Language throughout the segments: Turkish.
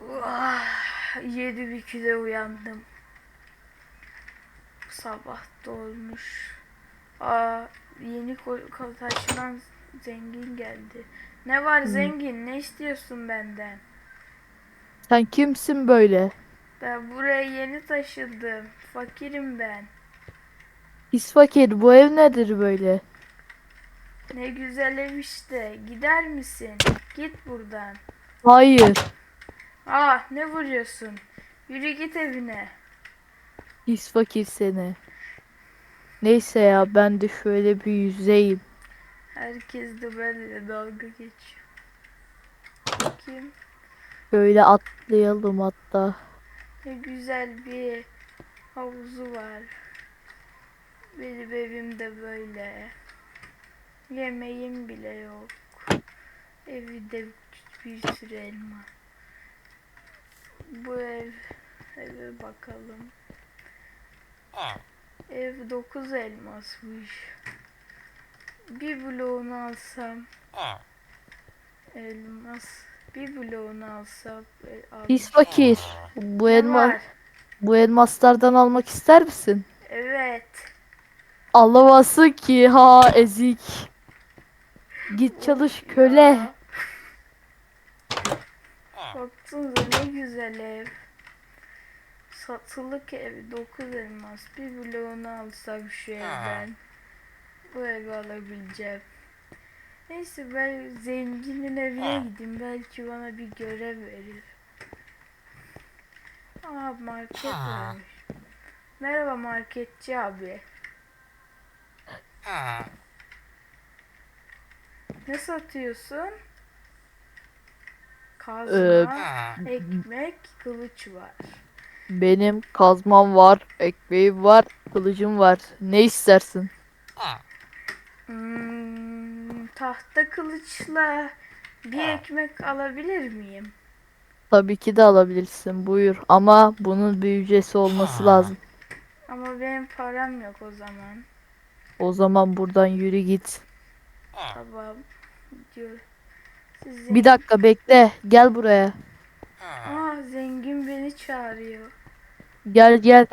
Vah, Yedi bir küre uyandım. Sabah da olmuş. Aa, yeni taşınan zengin geldi. Ne var zengin? Ne istiyorsun benden? Sen kimsin böyle? Ben buraya yeni taşındım. Fakirim ben. Pis fakir bu ev nedir böyle? Ne güzel ev işte. Gider misin? Git buradan. Hayır. Ah ne vuruyorsun? Yürü git evine. Pis fakir seni. Neyse ya ben de şöyle bir yüzeyim. Herkes de benimle dalga geçiyor. Kim? Şöyle atlayalım hatta. Ne güzel bir havuzu var. Benim evim de böyle. Yemeğim bile yok. Evde bir sürü elma. Bu ev eve bakalım. Ev 9 elmasmış. Bir bloğunu alsam elmas. Bir bloğunu alsam e, Pis almış. fakir. Bu elma bu elmaslardan almak ister misin? Evet. Alamazsın ki ha ezik. Git çalış köle. Baksanıza ne güzel ev. Satılık ev 9 elmas. Bir bloğunu alsam şu evden. Bu evi alabileceğim. Neyse ben zenginin evine gideyim. Belki bana bir görev verir. Aa market varmış. Merhaba marketçi abi. Ne satıyorsun? Kazma, Ee, ekmek, kılıç var. Benim kazmam var, ekmeğim var, kılıcım var. Ne istersin? Hmm, tahta kılıçla bir ekmek alabilir miyim? Tabii ki de alabilirsin. Buyur. Ama bunun bir ücreti olması lazım. Ama benim param yok o zaman. O zaman buradan yürü git. Tamam. Diyor. Siz Bir dakika bekle. Gel buraya. Aa, zengin beni çağırıyor. Gel gel.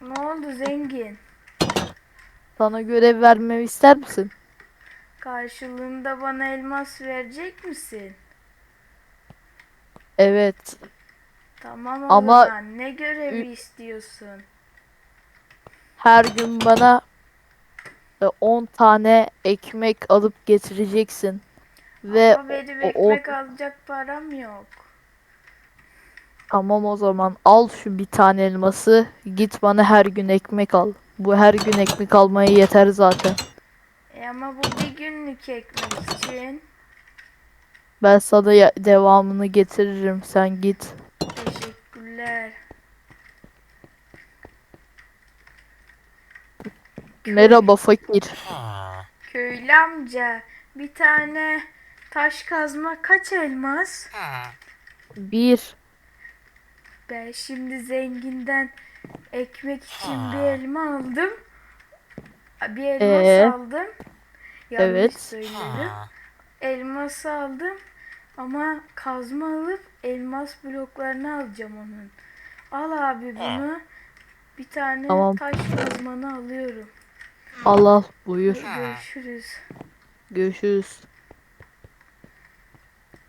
Ne oldu zengin? Sana görev vermemi ister misin? Karşılığında bana elmas verecek misin? Evet. Tamam o Ama- zaman. Ne görevi istiyorsun? Her gün bana 10 tane ekmek alıp getireceksin. Ve Ama benim o- o- ekmek alacak param yok. tamam o zaman al şu bir tane elması. Git bana her gün ekmek al. Bu her gün ekmek almaya yeter zaten. E ama bu bir günlük ekmek için. Ben sana devamını getiririm. Sen git. Teşekkürler. Merhaba fakir. Köylü amca bir tane taş kazma kaç elmas? Bir. Ben şimdi zenginden ekmek için bir elma aldım. Bir elmas Ee? aldım. Yanlış Evet. söyledim. Elmas aldım ama kazma alıp elmas bloklarını alacağım onun. Al abi bunu. Bir tane Tamam. taş kazmanı alıyorum. Al al buyur. Görüşürüz. Görüşürüz.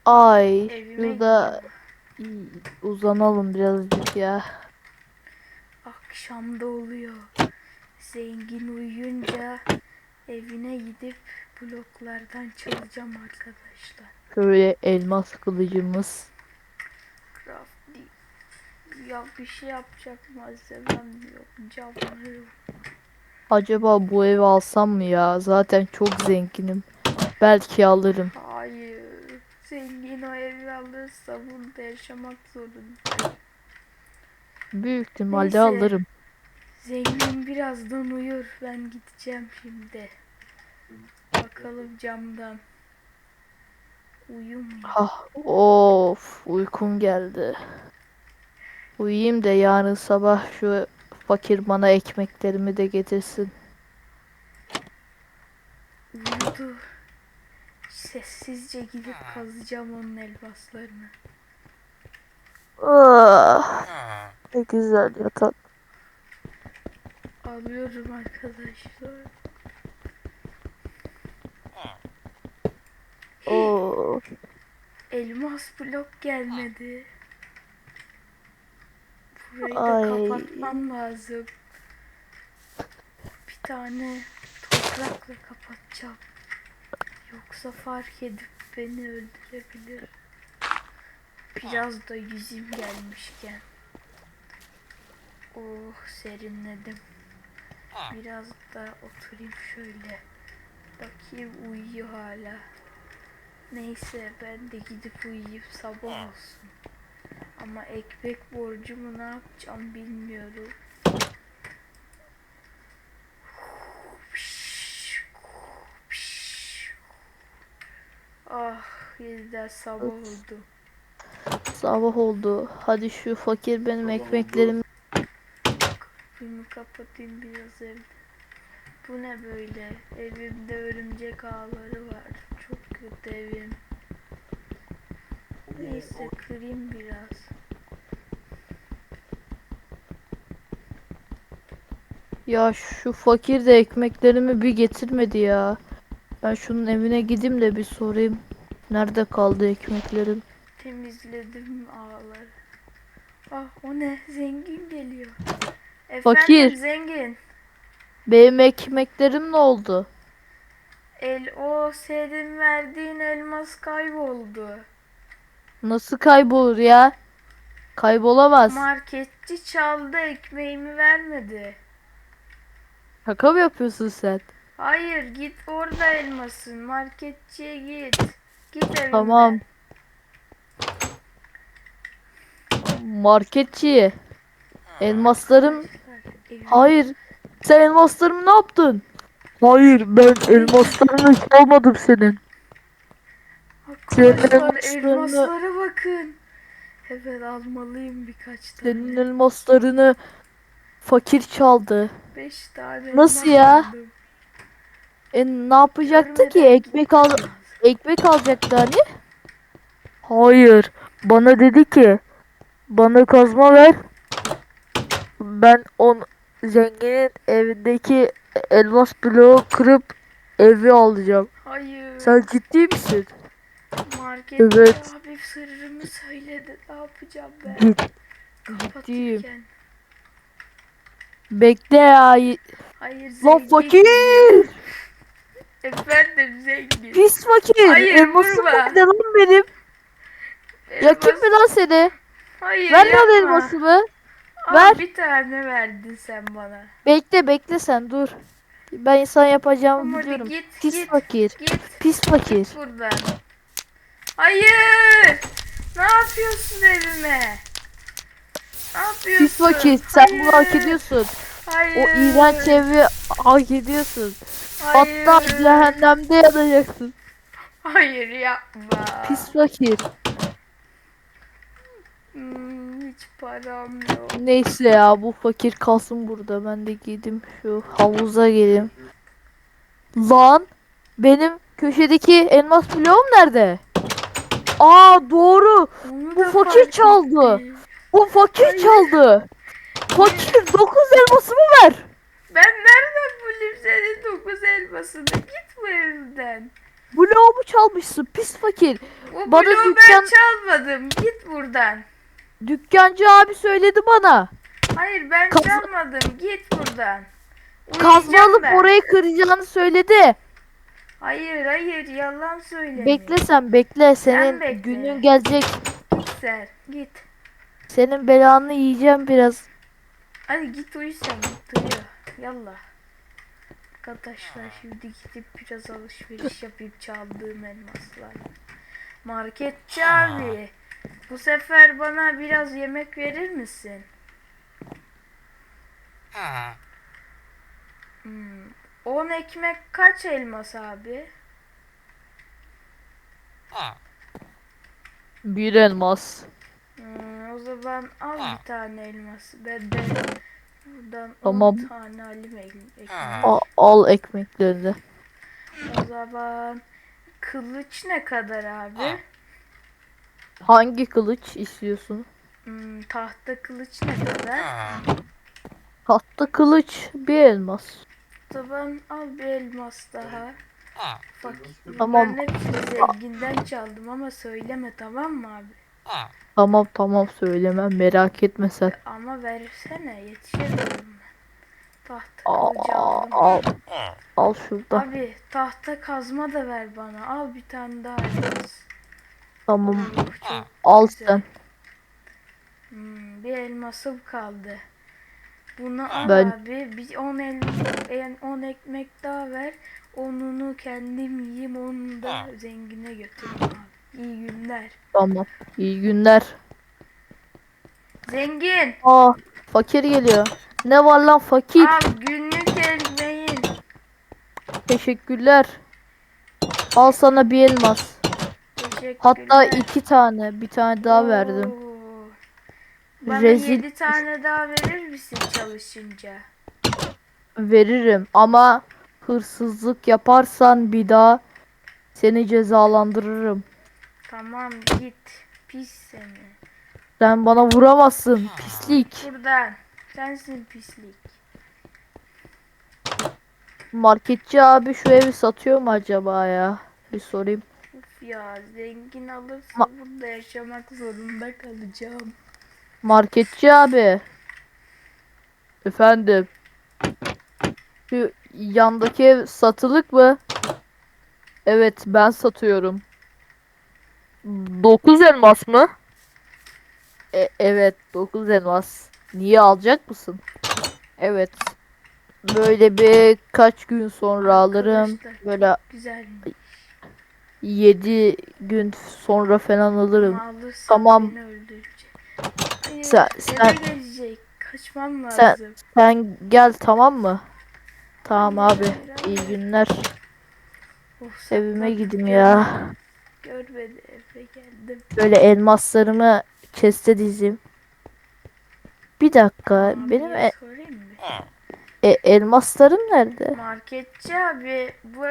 Ay Evime şurada uzanalım birazcık ya. Akşamda oluyor. Zengin uyuyunca evine gidip bloklardan çalacağım arkadaşlar. Şöyle elmas kılıcımız. Crafty. Ya bir şey yapacak malzemem yok. Camları yok. Acaba bu evi alsam mı ya? Zaten çok zenginim. Belki alırım. Hayır. Zengin o evi alırsa burada yaşamak zorunda. Büyük ihtimalle Neyse. alırım. Zengin birazdan uyur. Ben gideceğim şimdi. Bakalım camdan. Uyumuyor. Ah, of uykum geldi. Uyuyayım da yarın sabah şu fakir bana ekmeklerimi de getirsin. Uyudu. sessizce gidip kazacağım onun elmaslarını. Ah, ne güzel yatak. Alıyorum arkadaşlar. Oo. Elmas blok gelmedi. Burayı da Ay. kapatmam lazım. Bir tane toprakla kapatacağım. Yoksa fark edip beni öldürebilir. Biraz da yüzüm gelmişken. Oh serinledim. Biraz da oturayım şöyle. Bakayım uyuyor hala. Neyse ben de gidip uyuyup sabah olsun. Ama ekmek borcumu ne yapacağım bilmiyorum. Ah yeniden sabah oldu. Sabah oldu. Hadi şu fakir benim ekmeklerimi Bunu kapatayım biraz evde. Bu ne böyle? Evimde örümcek ağları var. Çok kötü evim. Neyse kırayım biraz. Ya şu fakir de ekmeklerimi bir getirmedi ya. Ben şunun evine gideyim de bir sorayım. Nerede kaldı ekmeklerim? Temizledim ağları. Ah o ne? Zengin geliyor. Efendim Fakir. zengin. Benim ekmeklerim ne oldu? El o senin verdiğin elmas kayboldu. Nasıl kaybolur ya? Kaybolamaz. Marketçi çaldı ekmeğimi vermedi. Şaka mı yapıyorsun sen? Hayır git orada elmasın. Marketçiye git. Git evine. Tamam. Marketçi. Elmaslarım. Hayır. Sen elmaslarımı ne yaptın? Hayır ben elmaslarını çalmadım senin. Arkadaşlar elmaslarını- elmaslara bakın. Evet almalıyım birkaç tane. Senin elmaslarını fakir çaldı. Beş tane Nasıl ya? aldım. E ne yapacaktı ki? Ekmek al ekmek alacaktı hani? Hayır. Bana dedi ki bana kazma ver. Ben on zenginin evindeki elmas bloğu kırıp evi alacağım. Hayır. Sen ciddi misin? Markette Evet. abi sırrımı söyledi. Ne yapacağım ben? Git. Bekle ya. Hayır Lan zengin. fakir. Efendim zengin. Pis fakir. Hayır, Elmasım vurma. nerede lan benim? Elmas- mı lan seni? Hayır Ver lan yapma. elmasımı. Aa, ver. Bir tane verdin sen bana. Bekle bekle sen dur. Ben insan yapacağımı Ama biliyorum. git Pis git. fakir. Git. Pis fakir. Buradan. Hayır. Ne yapıyorsun evime? Ne yapıyorsun? Pis fakir. Sen bunu hak Hayır. ediyorsun. Hayır. O iğrenç evi hak ediyorsun. Hayır. Hatta cehennemde yanacaksın. Hayır yapma. Pis fakir. Hmm, hiç param yok. Neyse ya bu fakir kalsın burada. Ben de gideyim şu havuza geleyim. Lan benim köşedeki elmas bloğum nerede? Aa doğru. Onu Bu da fakir fark çaldı. ettim. Bu fakir çaldı. Fakir 9 elmasımı ver. Ben nereden bulayım senin dokuz elmasını? Git bu evden. Bloğumu çalmışsın pis fakir. O Bana bloğu dükkan- ben çalmadım. Git buradan. Dükkancı abi söyledi bana. Hayır ben Kaz- çalmadım. Git buradan. Kazma Uyuyacağım alıp ben. orayı kıracağını söyledi. Hayır hayır yalan söylemiyor. Bekle sen bekle. Senin bekle. günün gelecek. Git sen git. Senin belanı yiyeceğim biraz. Hadi git uyu sen uyu. Yallah. Arkadaşlar şimdi gidip biraz alışveriş yapayım çaldığım elmaslar. Marketçi abi. Bu sefer bana biraz yemek verir misin? Hmm. 10 ekmek kaç elmas abi? Bir elmas. Hmm, o zaman al bir tane elmas. Ben de buradan Tamam. 10 tane el- ekmek. A- al ekmeklerini. O zaman kılıç ne kadar abi? Hangi kılıç istiyorsun? Hmm, tahta kılıç ne kadar? Tahta kılıç bir elmas. O zaman al bir elmas daha. Fakir. Tamam. Ben hepsini zenginden çaldım ama söyleme tamam mı abi? Tamam tamam söylemem merak etme sen. Ama versene yetişemiyorum ben. Tahta Al, kılıcı aldım. al, al şurada. Abi tahta kazma da ver bana. Al bir tane daha elmas. Tamam Oh, çok al güzel. sen. Hmm, bir elmasım kaldı. Bunu al Ben- abi. Bir 10 el, 10 ekmek daha ver. Onunu kendim yiyeyim. Onu da zengine götüreyim abi. İyi günler. Tamam. İyi günler. Zengin. Aa fakir geliyor. Ne var lan fakir? Al günlük ekmeğin. Teşekkürler. Al sana bir elmas. Teşekkürler. Hatta iki tane. Bir tane daha verdim. Oo. Bana Rezil- 7 tane daha verir misin çalışınca? Veririm ama hırsızlık yaparsan bir daha seni cezalandırırım. Tamam git. Pis seni. Sen bana vuramazsın pislik. Buradan. Sensin pislik. Marketçi abi şu evi satıyor mu acaba ya? Bir sorayım. Uf ya zengin alırsa Ma- burada yaşamak zorunda kalacağım. Marketçi abi. Efendim. Şu yandaki ev satılık mı? Evet ben satıyorum. 9 elmas mı? E- evet 9 elmas. Niye alacak mısın? Evet. Böyle bir kaç gün sonra alırım. Arkadaşlar. Böyle Güzel mi? 7 gün sonra falan alırım. Alırsa Tamam. Hayır, Sen- sen-. Kaçmam Sen- lazım. Sen gel tamam mı? Tamam abi. İyi günler. Oh, Evime gör- ya. Görmedi eve geldim. Böyle elmaslarımı chest'e dizeyim. Bir dakika. Abiye Benim e- e- elmaslarım nerede? Marketçi abi bu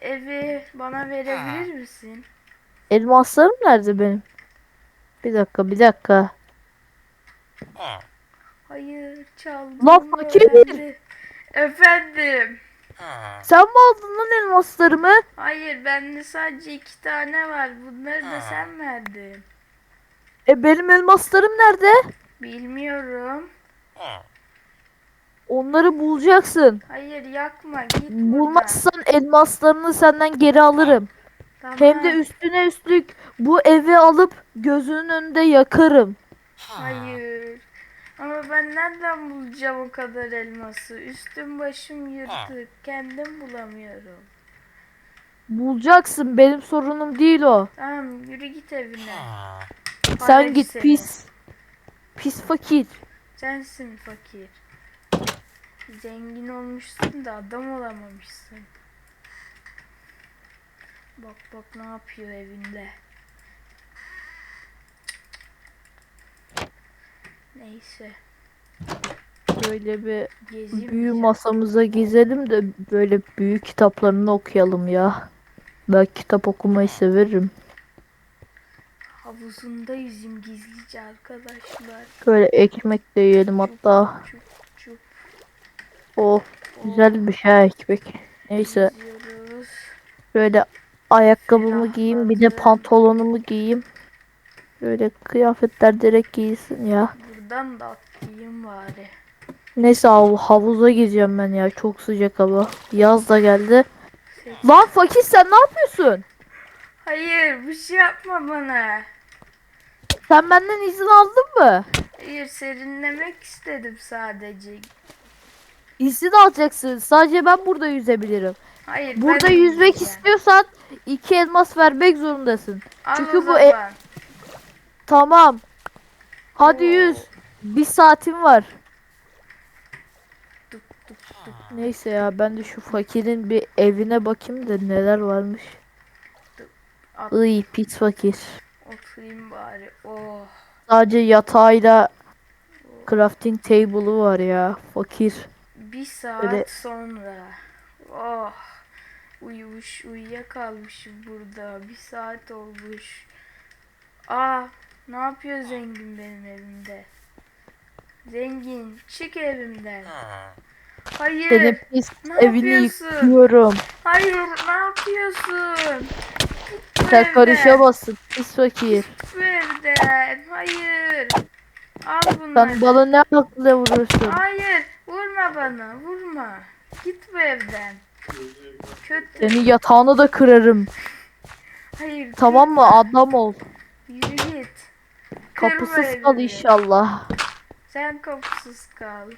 evi bana verebilir misin? Elmaslarım nerede benim? Bir dakika, bir dakika. Hayır çaldım. Lan fakir! Efendim. Sen mi aldın lan elmaslarımı? Hayır bende sadece iki tane var. Bunları da sen verdin. E benim elmaslarım nerede? Bilmiyorum. Onları bulacaksın. Hayır yakma git. Bulmazsan elmaslarını senden geri alırım. Tamam. Hem de üstüne üstlük bu evi alıp gözünün önünde yakarım. Hayır. Ama ben nereden bulacağım o kadar elması? Üstüm başım yırtık. Kendim bulamıyorum. Bulacaksın. Benim sorunum değil o. Tamam yürü git evine. Sen Parayı git seni. pis. Pis fakir. Sensin fakir. Zengin olmuşsun da adam olamamışsın. Bak bak ne yapıyor evinde. Neyse. Böyle bir Gezeyim. büyü biraz. masamıza gezelim de böyle büyü kitaplarını okuyalım ya. Ben kitap okumayı severim. Havuzunda yüzüm gizlice arkadaşlar. Böyle ekmek de yiyelim hatta. Çup çup. Oh güzel bir şey ekmek. Neyse Geziyoruz. böyle ayakkabımı giyeyim bir de pantolonumu giyeyim. Böyle kıyafetler direkt giysin ya. Buradan da atlayayım bari. Neyse hav- havuza gideceğim ben ya. Çok sıcak hava. Yaz da geldi. Ses- Lan fakir sen ne yapıyorsun? Hayır bir şey yapma bana. Sen benden izin aldın mı? Hayır serinlemek istedim sadece. İzin alacaksın. Sadece ben burada yüzebilirim. Hayır Burada yüzmek yüzeceğim. istiyorsan iki elmas vermek zorundasın. Al Çünkü bu e-. Tamam. Hadi Oo. yüz. Bir saatim var. Neyse ya ben de şu fakirin bir evine bakayım da neler varmış. At, Iy pis fakir. oturayım bari. Oh. Sadece yatağıyla crafting table'ı var ya. Fakir. Bir saat Öyle- sonra. Oh. uyumuş, uyuyakalmışım burada. Bir saat olmuş. Aa, ne yapıyor zengin benim evimde? Zengin, çık evimden. Hayır, Senin pis ne evini yapıyorsun? yıkıyorum. hayır, ne yapıyorsun? Git bu Sen evden. karışamazsın pis fakir. Bu evden, hayır. Al bunları. Sen bana ne akla vuruyorsun? Hayır, vurma bana, vurma. Git bu evden. Kötü. Seni yatağını da kırarım. Hayır. Tamam mı? Adam ol. Yürü git. Kırma Kapısız kal evimi. inşallah. Sen kapısız kal.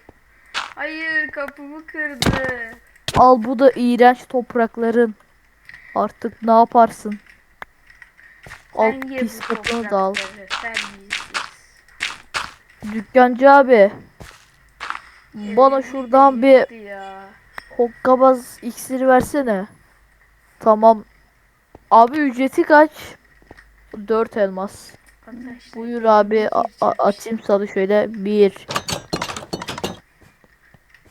Hayır, kapımı kırdı. Al bu da iğrenç toprakların. Artık ne yaparsın? Al Sen ye pis bu kapını da al. toprakları. Terbiyesiz. Dükkancı abi. Bana şuradan bir yıktı Ya. hokkabaz iksiri versene. Tamam. Abi ücreti kaç? 4 elmas. Arkadaşlar, Buyur abi a- gireceğim. atayım sana şöyle 1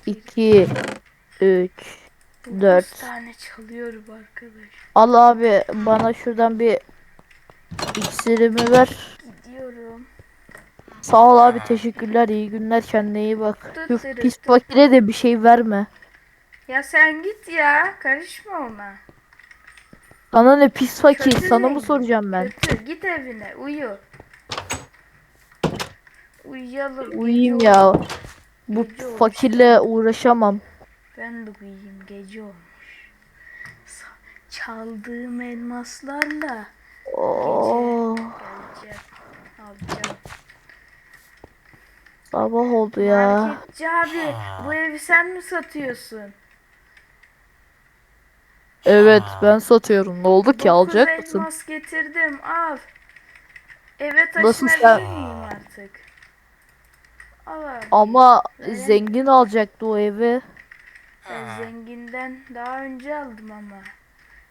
2 3 Dokuz dört. tane çalıyorum arkadaş. Al abi bana şuradan bir iksirimi ver. Gidiyorum. Sağ ol abi teşekkürler iyi günler kendine iyi bak. Şu pis fakire de bir şey verme. Ya sen git ya. Karışma ona. Sana ne pis fakir Kötü sana mı soracağım ben? Kötü. Git evine. Uyu. Uyuyalım. gece Uyuyayım olmuş. ya. Bu Gece olmuş fakirle uğraşamam. Ben de uyuyayım. Gece olmuş. Çaldığım elmaslarla Oo, geleceğim. Alacağım. sabah oldu ya. Marketçi abi bu evi sen mi satıyorsun? Evet ben satıyorum. Ne oldu ki Dokuz alacak mısın? elmas getirdim al. Eve Nasıl taşınabilir sen- miyim artık? Al abi. Ama Öyle. zengin alacaktı o evi. Ben zenginden daha önce aldım ama.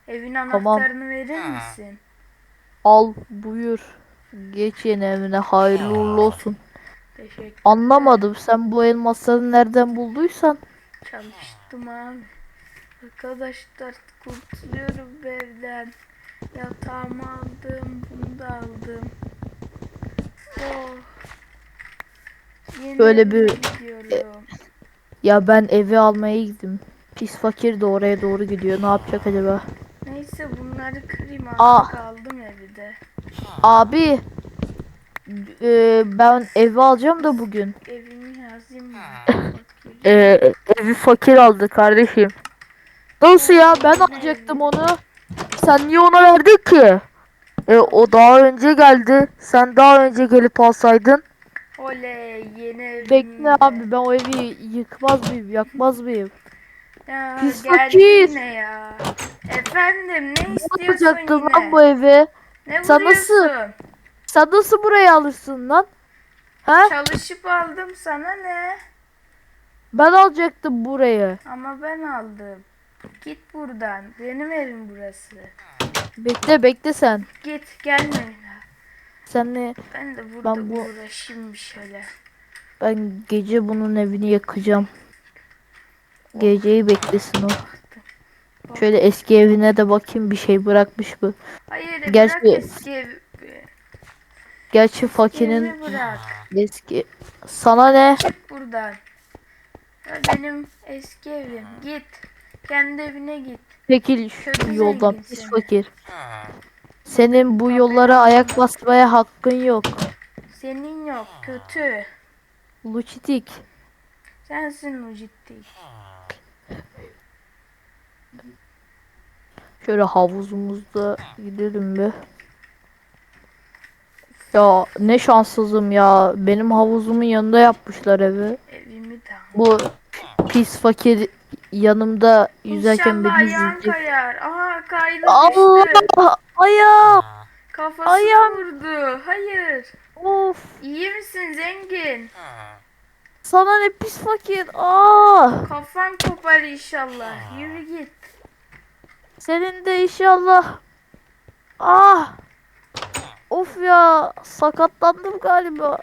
Evin Tamam. anahtarını verir misin? Al buyur. Geç yeni evine hayırlı uğurlu olsun. Teşekkür Anlamadım sen bu elmasları nereden bulduysan. Çalıştım abi. Arkadaşlar kurtuluyorum bu evden. Yatağımı aldım, bunu da aldım. Oh. Yeni Böyle bir-. Ya ben evi almaya gittim. Pis fakir de oraya doğru gidiyor. Ne yapacak acaba? Neyse bunları kırayım Aa. artık aldım evi de. Abi e, ben evi alacağım da bugün. Evimi yazayım mı? E, evi fakir aldı kardeşim. Nasıl ya ben alacaktım onu. Sen niye ona verdin ki? E, o daha önce geldi. Sen daha önce gelip alsaydın. Oley yeni evim. Bekle abi ben o evi yıkmaz mıyım yakmaz mıyım? Ya Pis geldi fakir. yine ya. Efendim ne Ne istiyorsun yapacaktın yine? lan bu evi? Ne Sen nasıl- vuruyorsun? Sen nasıl buraya alırsın lan? He? Çalışıp aldım sana ne? Ben alacaktım burayı. Ama ben aldım. Git buradan. Benim evim burası. Bekle bekle sen. Git gelme bir daha. Sen ne? Ben de burada Ben bu- uğraşayım bir şöyle. Ben gece bunun evini yakacağım. Geceyi beklesin o. Şöyle eski evine de bakayım bir şey bırakmış mı? Hayır Gerçi- bırak eski evi. Gerçi fakirin eski. Sana ne? Çık buradan. Ya benim eski evim. Git. Kendi evine git. Çekil şu Kötü yoldan zengin pis seni. fakir. Senin bu yollara ayak basmaya hakkın yok. Senin yok. Kötü. Luçitik. Sensin o ciddi. Şöyle havuzumuzda gidelim bir. Ya ne şanssızım ya. Benim havuzumun yanında yapmışlar evi. Evimi de. Bu pis fakir yanımda yüzerken beni izleyecek. kayar. Aha kaydı Allah düştü. ayağım. Kafasını ayağım. vurdu. Hayır. Of. İyi misin zengin? Sana ne pis fakir. Aa. Kafan kopar inşallah. Yürü git. Senin de inşallah. Ah. Of ya sakatlandım galiba.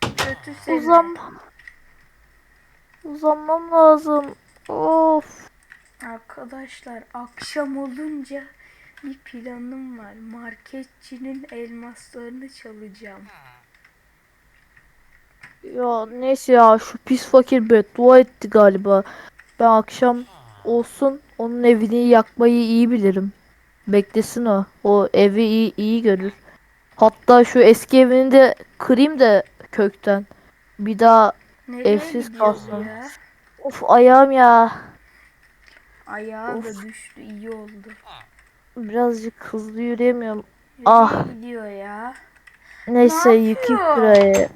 Kötü seni. Uzan. Uzanmam lazım. Of. Arkadaşlar akşam olunca bir planım var. Marketçinin elmaslarını çalacağım. Ya neyse ya şu pis fakir beddua etti galiba. Ben akşam olsun onun evini yakmayı iyi bilirim. Beklesin o. O evi iyi, iyi görür. Hatta şu eski evini de kırayım da kökten. Bir daha Nereye Evsiz kalsın. ya? of ayağım ya. Ayağı da düştü iyi oldu. Birazcık hızlı yürüyemiyorum. Nereye Ah. gidiyor ya? Neyse Ne yıkayım yapıyor? şurayı.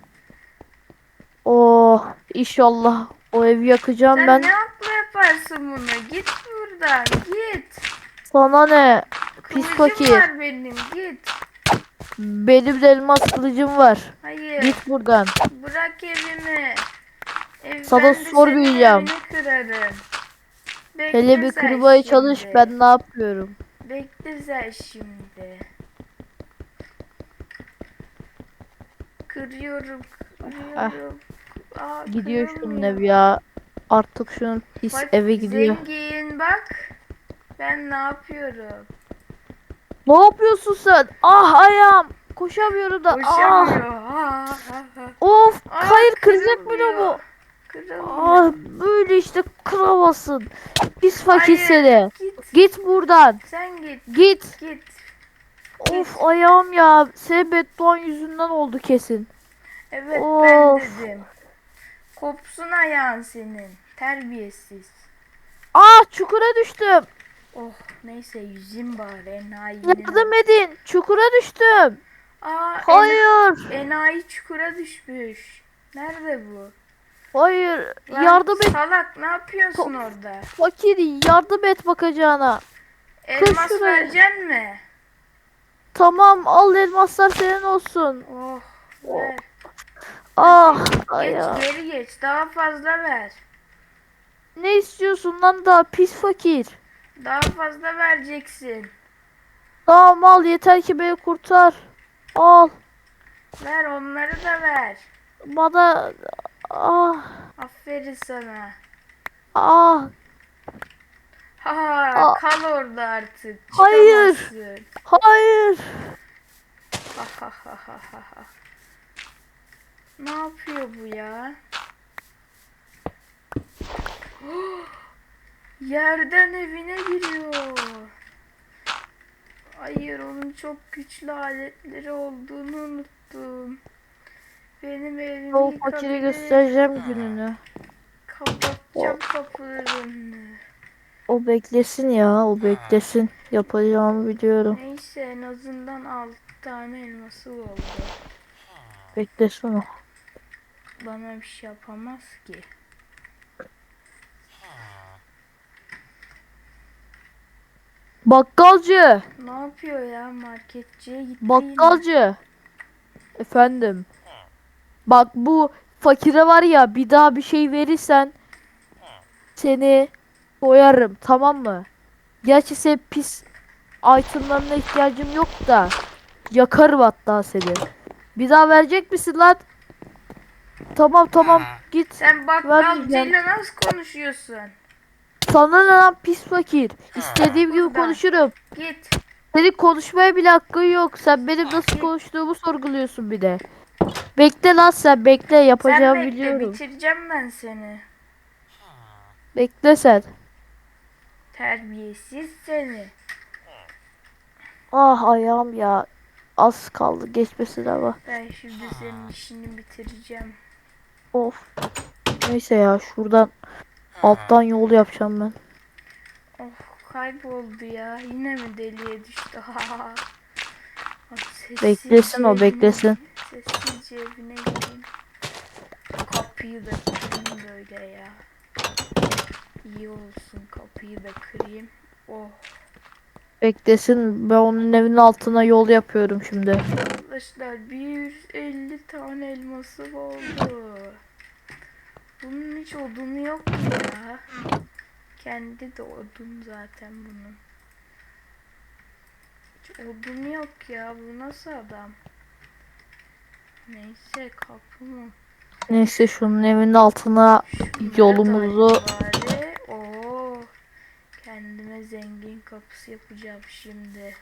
Oh inşallah o evi yakacağım Sen ben. ne akla yaparsın bunu? Git buradan git. Sana ne? Pis Kılıcım fakir. var benim git. Benim de elmas kılıcım var. Hayır. Git buradan. Bırak evimi. Ev, Sana sormayacağım. Hele bir kırmaya çalış ben ne yapıyorum? Bekle sen şimdi. Kırıyorum, kırıyorum. Aa, Gidiyor şunun evi ya. Artık şunun pis Bak, eve gidiyor. Zengin bak. Ben ne yapıyorum? Ne yapıyorsun sen? Ah ayağım. Koşamıyorum da. Ah. Koşamıyor. Ha, ha, ha. Of. Aa, hayır kıracak kırılmıyor. bu. Ah böyle işte kıramazsın. Pis fakir Hayır, seni. Git. Git buradan. Sen git. Git. Git. Of ayağım ya. Senin bedduan yüzünden oldu kesin. Evet Of. ben dedim. Kopsun ayağın senin. Terbiyesiz. Ah çukura düştüm. Oh neyse yüzüm bari enayi. Yardım edin. Çukura düştüm. Aa, Hayır. En, enayi çukura düşmüş. Nerede bu? Hayır. Lan Yardım et. Salak ne yapıyorsun Top- orada? Fakir yardım et bakacağına. Elmas şuraya. vereceksin mi? Tamam al elmaslar senin olsun. Oh Oh, ver. Ah Geç ayağım. geri geç daha fazla ver. Ne istiyorsun lan daha pis fakir. Daha fazla vereceksin. Tamam al yeter ki beni kurtar. Al. Ver onları da ver. Bana ah Aferin sana. ah Ha Aa. kal orada artık. Hayır. Çıkamazsın. hayır. Ha ha ha ha ha ha. Ne yapıyor bu ya? Yerden evine giriyor. Hayır onun çok güçlü aletleri olduğunu unuttum. Benim evimi O fakiri göstereceğim gününü. Kapatacağım kapılarını. O beklesin ya o beklesin. Yapacağımı biliyorum. Neyse en azından 6 tane elması oldu. Beklesin o. Bana bir şey yapamaz ki. Bakkalcı. Ne yapıyor ya marketçiye gitti. Bakkalcı. Efendim. Bak bu fakire var ya bir daha bir şey verirsen seni koyarım tamam mı? Gerçi senin pis itemlarına ihtiyacım yok da yakarım hatta seni. Bir daha verecek misin lan? Tamam tamam git. Sen Vermeyeceğim. bakkalcıyla nasıl konuşuyorsun? Sana ne lan pis fakir. İstediğim gibi Buradan. konuşurum. Git. Senin konuşmaya bile hakkın yok. Sen benim nasıl konuştuğumu sorguluyorsun bir de. Bekle lan sen bekle Sen yapacağımı bekle biliyorum. bitireceğim ben seni. Bekle sen. Terbiyesiz seni. Ah ayağım ya. Az kaldı geçmesine ama. Ben şimdi senin işini bitireceğim. Of. Neyse ya şuradan alttan yol yapacağım ben. Oh kayboldu ya. Yine mi deliye düştü? Bak, Beklesin o, beklesin. Evine gideyim. Kapıyı da kırayım böyle ya. İyi olsun kapıyı da kırayım. Oh Beklesin ben onun evinin altına yol yapıyorum şimdi. arkadaşlar 150 tane elması oldu. Bunun hiç odunu yok mu ya? Kendi de odun zaten bunun. Hiç odun yok ya. Bu nasıl adam? Neyse kapı mı? Neyse şunun evinin altına Şunları Yolumuzu-. Oo. Kendime zengin kapısı yapacağım şimdi.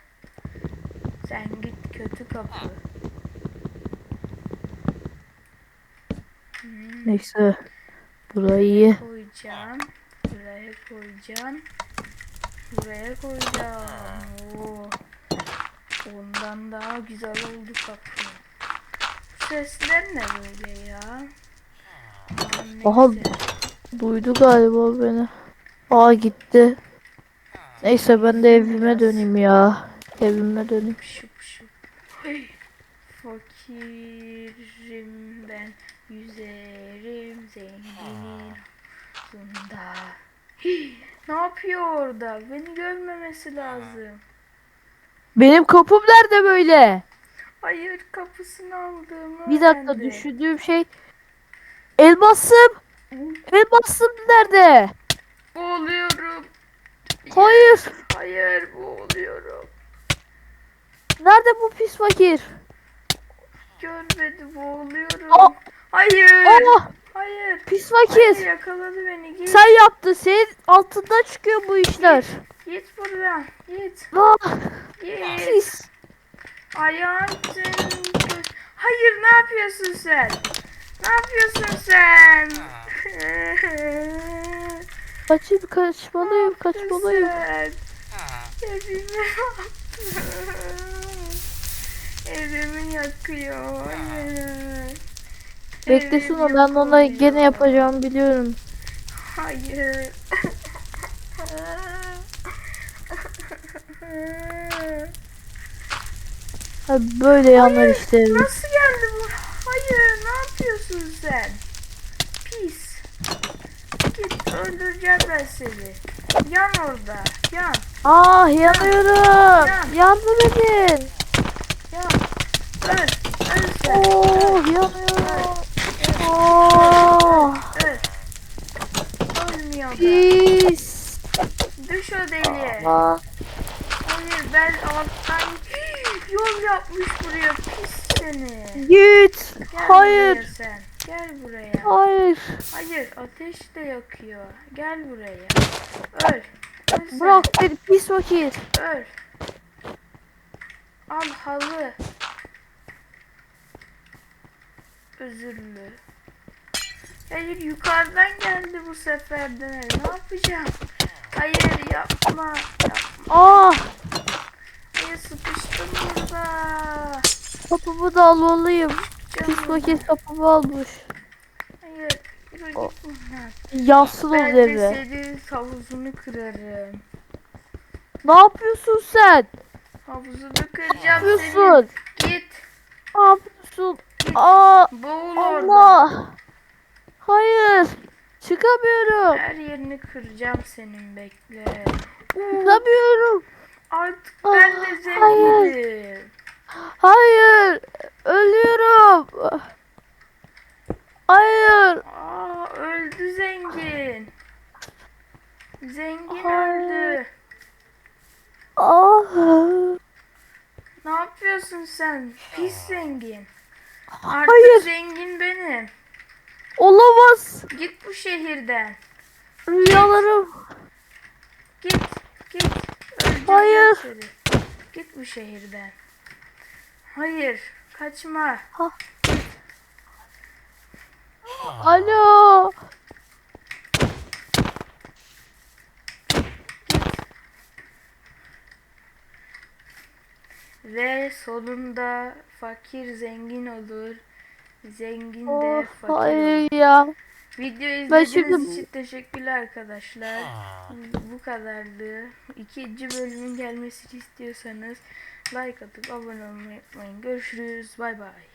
Sen git kötü kapı. Hmm, Neyse. Burayı koyacağım. Buraya koyacağım. Buraya koyacağım. Oo. Ondan daha güzel oldu kapı. Sesler ne böyle ya? Aman Aha. neyse. duydu galiba beni. Aa gitti. Neyse ben de evime döneyim ya. Evime döneyim. Şıp şıp. Hey. Fakirim ben yüzerim zenginin bunda. Hey, Ne yapıyor orada? Beni görmemesi lazım. Benim kapım nerede böyle? Hayır kapısını aldığımı Bir dakika öğrendi. düşündüğüm şey. Elmasım. Elmasım nerede? Boğuluyorum. Hayır. Hayır boğuluyorum. Nerede bu pis fakir? Görmedi boğuluyorum. Aa! Hayır. Aa, Hayır. pis Hayır fakir. yakaladı beni. Git. Sen yaptın. Senin altından çıkıyor bu işler. Git buradan. Git. Ah, Git. pis. Göz- Hayır ne yapıyorsun sen? Ne yapıyorsun sen? Kaçayım kaçmalıyım kaçmalıyım. Sen Evimi Evimi yakıyor. Beklesin o ben ona gene yapacağımı biliyorum. Hayır. Ha, böyle yanar işte. Nasıl geldi bu? Hayır, ne yapıyorsun sen? Pis. Git öldüreceğim ben seni. Yan orada. Yan. Ah yanıyorum. Ya. Yardım edin. Yan. Öl. Öl sen. Oh yanıyorum. Oh Öl. Ölmüyor da. pis. Düş o deliğe. Ah, Hayır ben alttan yol yapmış buraya pis seni. Git. Gel Hayır. sen. Gel buraya. Hayır. Hayır ateş de yakıyor. Gel buraya. Öl. Öl. Bırak beni pis fakir. Öl. Al halı. Özürlü. Hayır yukarıdan geldi bu sefer de. Ne yapacağım? Hayır yapma. Yapma. Ah kapımı da almalıyım. Pis fakir kapımı almış. Hayır. O- o Ben de eve. senin havuzunu kırarım. Ne yapıyorsun sen? Havuzunu Ne kıracağım yapıyorsun? senin. Git. Ne yapıyorsun? Aa Boğul orada. Allah. Hayır. Çıkamıyorum. Her yerini kıracağım senin bekle. Çıkamıyorum. Artık Ah, ben de zenginim. Hayır. Ölüyorum. Hayır. Aa, öldü zengin. Zengin Hayır. öldü. Ah. Ne yapıyorsun sen? Pis zengin. Artık Hayır. zengin benim. Olamaz. Git bu şehirden. Rüyalarım. Git. Git. Hayır. seni. Git bu şehirden. Hayır. Kaçma. Alo. Ve sonunda fakir zengin olur. Zengin de Oh, fakir olur. hayır ya. Video izlediğiniz şimdi- için teşekkürler arkadaşlar. Bu kadardı. İkinci bölümün gelmesini istiyorsanız like atıp abone olmayı unutmayın. Görüşürüz. Bay bay.